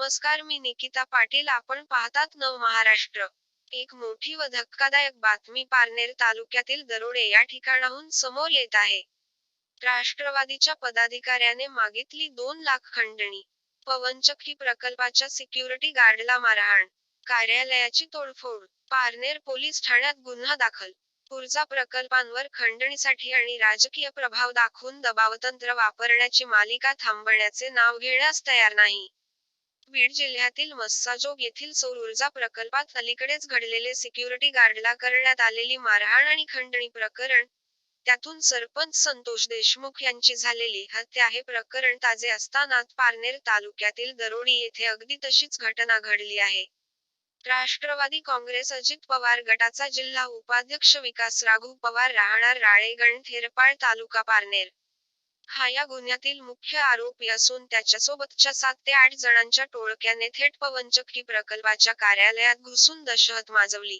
नमस्कार मी निकिता पाटील आपण पाहतात नव महाराष्ट्र. एक मोठी व धक्कादायक बातमी पारनेर तालुक्यातील दरोडे या ठिकाणाहून समोर येत आहे. राष्ट्रवादीच्या पदाधिकाऱ्याने मागितली दोन लाख खंडणी. पवनचक्की प्रकल्पाच्या सिक्युरिटी गार्डला मारहाण. कार्यालयाची तोडफोड. पारनेर पोलीस ठाण्यात गुन्हा दाखल. ऊर्जा प्रकल्पांवर खंडणीसाठी आणि राजकीय प्रभाव दाखवून दबावतंत्र वापरण्याची मालिका थांबवण्याचे नाव घेण्यास तयार नाही. बीड जिल्ह्यातील मस्साजोग येथील सौर ऊर्जा प्रकल्पात अलीकडेच घडलेले सिक्युरिटी गार्डला करण्यात आलेली मारहाण आणि खंडणी प्रकरण. त्यातून सरपंच संतोष देशमुख यांची झालेली हत्या हे प्रकरण ताजे असताना पारनेर तालुक्यातील दरोडी येथे अगदी तशीच घटना घडली आहे. राष्ट्रवादी काँग्रेस अजित पवार गटाचा जिल्हा उपाध्यक्ष विकास राघू पवार राहणार राळेगण थेरपाळ तालुका पारनेर. हा या गुन्ह्यातील मुख्य आरोपी असून त्याच्यासोबतच्या सात ते आठ जणांच्या टोळक्याने थेट पवनचक्की प्रकल्पाच्या कार्यालयात घुसून दहशत माजवली.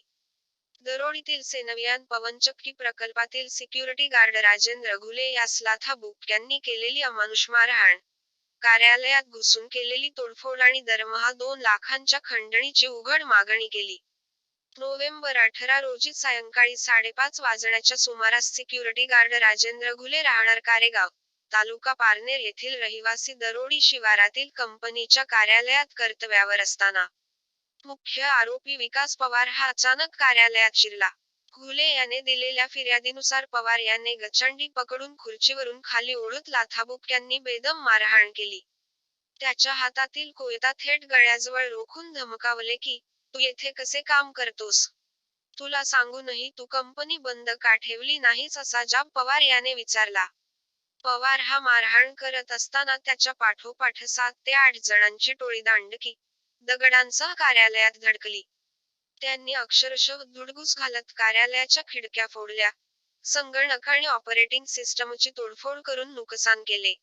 दरोडीतील सेनवियान पवनचक्की प्रकल्पातील सिक्युरिटी गार्ड राजेंद्र घुले यास स्लाथा बुक यांनी केलेली अमानुष मारहाण. कार्यालयात घुसून केलेली तोडफोड आणि दरमहा दोन लाखांच्या खंडणीची उघड मागणी केली. नोव्हेंबर अठरा रोजी सायंकाळी साडेपाच वाजण्याच्या सुमारास सिक्युरिटी गार्ड राजेंद्र घुले राहणार कारेगाव. तालुका पारनेर येथील रहिवासी दरोडी शिवारातील कंपनीच्या कार्यालयात कर्तव्यावर असताना मुख्य आरोपी विकास पवार हा अचानक कार्यालयात शिरला. घुले याने दिलेल्या फिर्यादीनुसार पवार याने गचंडी पकडून खुर्चीवरून खाली ओढत लाथाबुक यांनी बेदम मारहाण केली. त्याच्या हातातील कोयता थेट गळ्याजवळ रोखून धमकावले की तू येथे कसे काम करतोस? तुला सांगूनही तू कंपनी बंद का ठेवली नाहीस असा जाब पवार याने विचारला. पवार हा मारहाण करत असताना त्याच्या पाठोपाठ सात ते आठ जणांची टोळी दांडकी दगडांसह कार्यालयात धडकली. त्यांनी अक्षरशः धुडगूस घालत कार्यालयाच्या खिडक्या फोडल्या. संगणक आणि ऑपरेटिंग सिस्टमची तोडफोड करून नुकसान केले.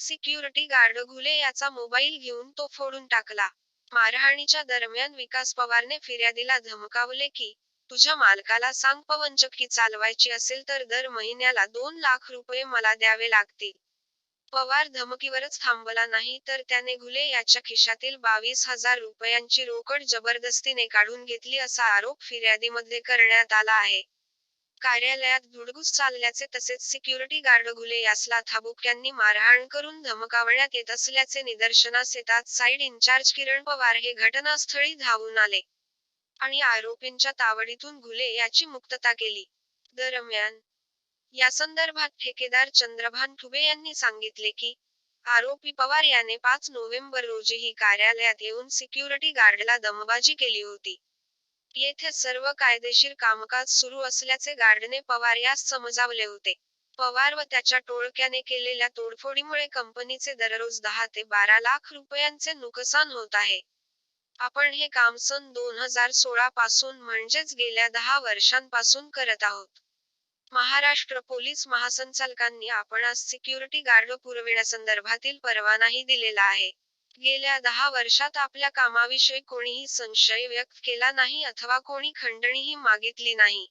सिक्युरिटी गार्ड घुले याचा मोबाईल घेऊन तो फोडून टाकला. मारहाणीच्या दरम्यान विकास पवारने फिर्यादीला धमकावले की तुझ्या मालकाला सांग पवनचक्की चालवायची असेल तर दर महिन्याला दोन लाख रुपये मला द्यावे लागतील. पवार धमकीवरच थांबला नाही तर त्याने घुले याच्या खिशातील बावीस हजार रुपयांची रोकड जबरदस्तीने काढून घेतली असा आरोप फिर्यादीमध्ये करण्यात आला आहे. कार्यालयात धुडगूस चालल्याचे तसेच सिक्युरिटी गार्ड घुले यासला थाबुक यांनी मारहाण करून धमकावण्यात येत असल्याचे निदर्शनास येतात साईड इन्चार्ज किरण पवार हे घटनास्थळी धावून आले. आणि आरोपींच्या तावडीतून घुले याची मुक्तता केली. दरम्यान या संदर्भात ठेकेदार चंद्रभान ठुबे यांनी सांगितले की आरोपी पवार याने पाच नोव्हेंबर रोजीही कार्यालयात येऊन सिक्युरिटी गार्डला दमबाजी केली होती. येथे सर्व कायदेशीर कामकाज सुरू असल्याचे गार्डने पवार यास समजावले होते. पवार व त्याच्या टोळक्याने केलेल्या तोडफोडीमुळे कंपनीचे दररोज दहा ते बारा लाख रुपयांचे नुकसान होत आहे. आपण हे काम सन दोन हजार सोळा पासून म्हणजेच गेल्या दहा वर्षांपासून करत आहोत. महाराष्ट्र पोलीस महासंचालकांनी आपणास सिक्युरिटी गार्ड पुरविण्यासंदर्भातील परवानाही दिलेला आहे. गेल्या दहा वर्षात आपल्या कामाविषयी कोणीही संशय व्यक्त केला नाही अथवा कोणी खंडणीही मागितली नाही.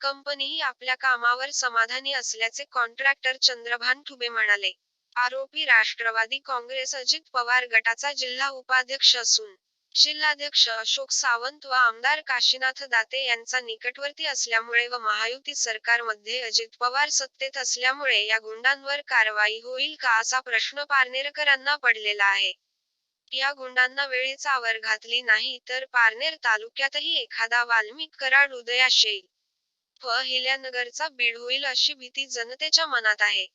कंपनीही आपल्या कामावर समाधानी असल्याचे कॉन्ट्रॅक्टर चंद्रभान ठुबे म्हणाले. आरोपी राष्ट्रवादी काँग्रेस अजित पवार गटाचा जिल्हा उपाध्यक्ष असून जिल्हाध्यक्ष अशोक सावंत व आमदार काशीनाथ दाते यांचा निकटवर्ती असल्यामुळे व महायुती सरकारमध्ये अजित पवार सत्तेत असल्यामुळे या गुंडांवर कारवाई होईल का असा प्रश्न पारनेरकरांना पडलेला आहे. या गुंडांना वेळीच आवर घातली नाही तर पारनेर तालुक्यातही एखादा वाल्मिक कराड उदयास येईल. व हिल्यानगरचा बीड होईल अशी भीती जनतेच्या मनात आहे.